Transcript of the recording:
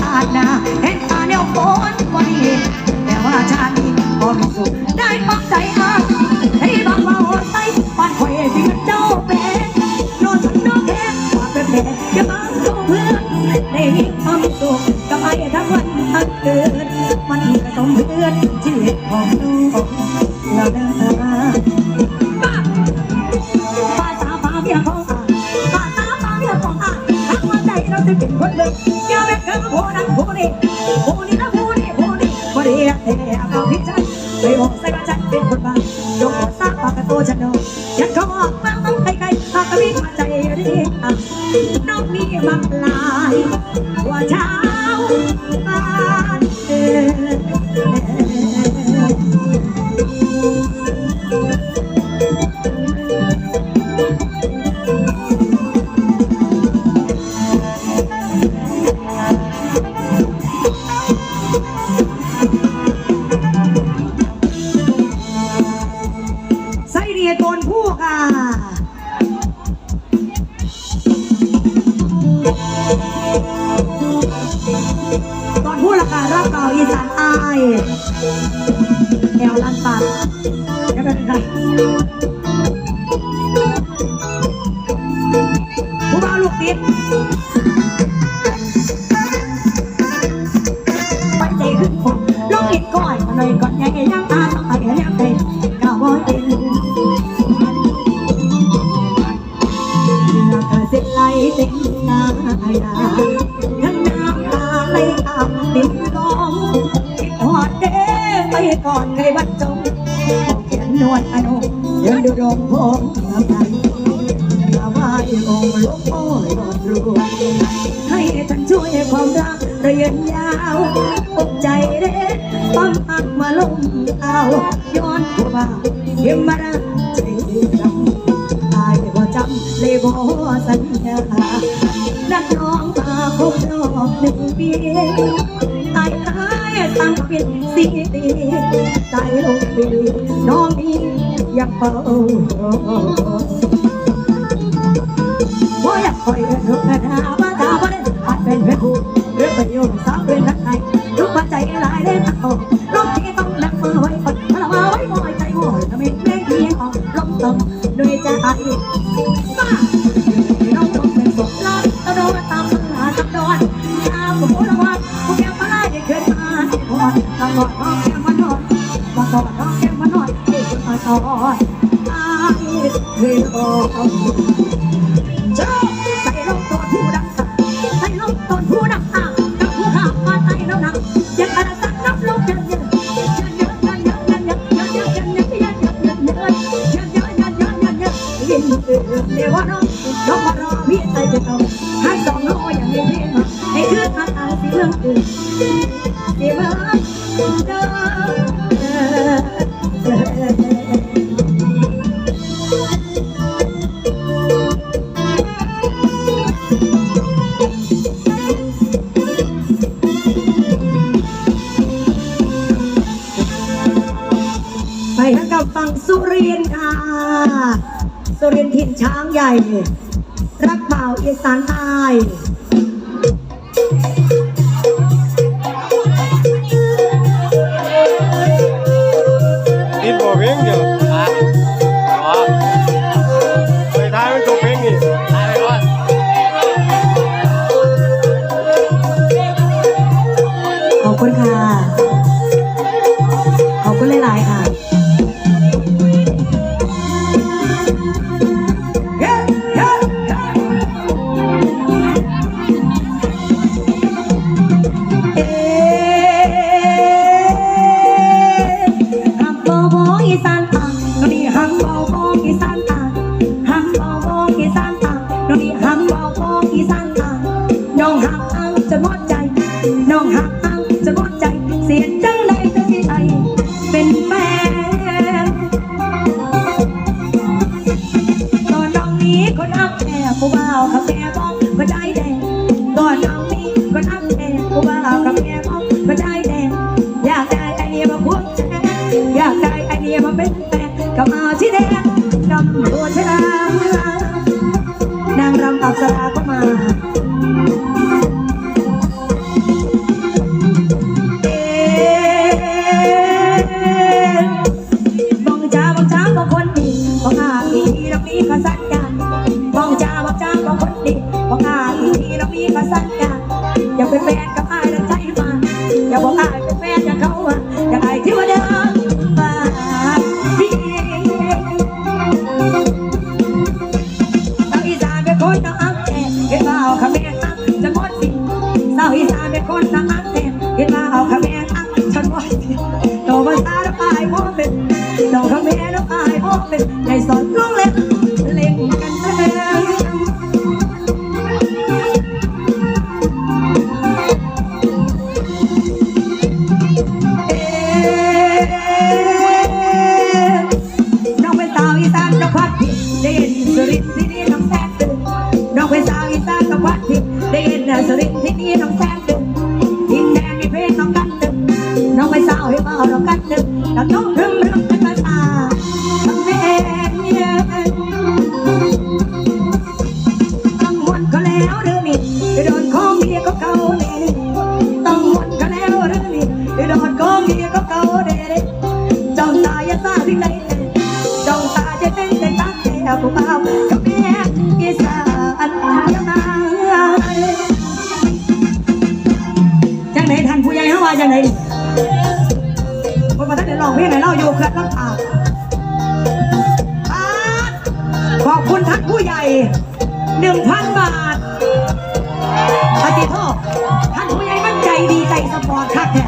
ชาติหน้าเห็นตาเดียวโอนบ่ดีแต่ว่าชาตินี้พอมีสุขได้ปักใจอางให้บังว่าโอนไปปานคอยที่มันเจ้าเป็นโนสันโนแค่ว่าเป็นแม่อย่ามาสู้เพื่อนได้มีความสุขกับไอ้ทั้งวัน เป็นคนเดิมอย่าไปเกินผู้นั้นผู้นี้ผู้นี้นะผู้นี้ผู้นี้ผู้นี้เอ๊ะเอาพิจัยไปบอกใส่ว่าฉันเป็นคนบ้ายกหัวซาปากกระโตฉันโดนฉันก็ออกมาต้องไกลๆหากมีมาใจดีอะน้องมีมาลายว่าเช้าบ้านเออ ตอนพูดราคารอบเก่าอีสานอายแอวลันปากแล้วเป็นไงผู้บ่าวลูกติดไปัจขึ้นผมลองอิดก่อนมาหน่อยก่อนยังไงยังตาต้องอะไรยั เสิ้นไหลเต็มหน้าดาทั้งน้ำตาไหลตามติดกองคิดหอดเด้ไปก่อนเคยบรรจงเขียนนวดอนุเดินดูดงพงน้ำใจกราบไหว้องค์หลวงพ่อรอดรวยให้ท่านช่วยความรักเระยะยาวอกใจเด้ความหักมาลงเอาย้อนผู้บ่าเยี่ยมมารักใจดำตา เลยบอสัญญานักน้องมาครบรอบหนึ่งปีตายตายตั้งเป็นสีตีตายลงปีน้องนี้อยากเฝ้าบ่อยากคอย ด้วยใจอาทิตย์บ้าต้องเป็นสมรสเรต้องตามสัญญาจำดวนอาผมระวังผมยังมาได้เกินมาที่ก่อนตลอดน้องแก้มมานอนตลอดน้องแก้มมานอนที่คุณอาตอนอาเฮ้ยโอ้ เดี๋ยวว่าน้องน้องมารอพี่ใจจะต้องให้สองน้องอย่างนี้พี่มาให้เพื่อนมาตาสิเรื่องอื่น ไปทางกับฝั่งสุรินทร์ค่ะ สุรินทร์ถิ่นช้างใหญ่ รักเป่าวอีสานใต้กินบ่เพลงเดียวอะอ๋อไปท้ายมันจบเพลงนี่ตายไปก่อนขอบคุณค่ะ ขอบคุณหลาย ๆ ค่ะ 要不看。 ศน้องแท้ดึกดินแดนมีเพศน้องกันดึงน้องไม่เศร้าให้เมาเรางกันดึงน้องต้องรึมรึมกันม ยังไงคนมาตั้งแต่ลองเพลงไหนเล่าอยู่เคลื่อนลำปางขอบคุณท่านผู้ใหญ่หนึ่งพันบาทปฏิโทษท่านผู้ใหญ่มั่นใจดีใจสปอร์ตครับแท้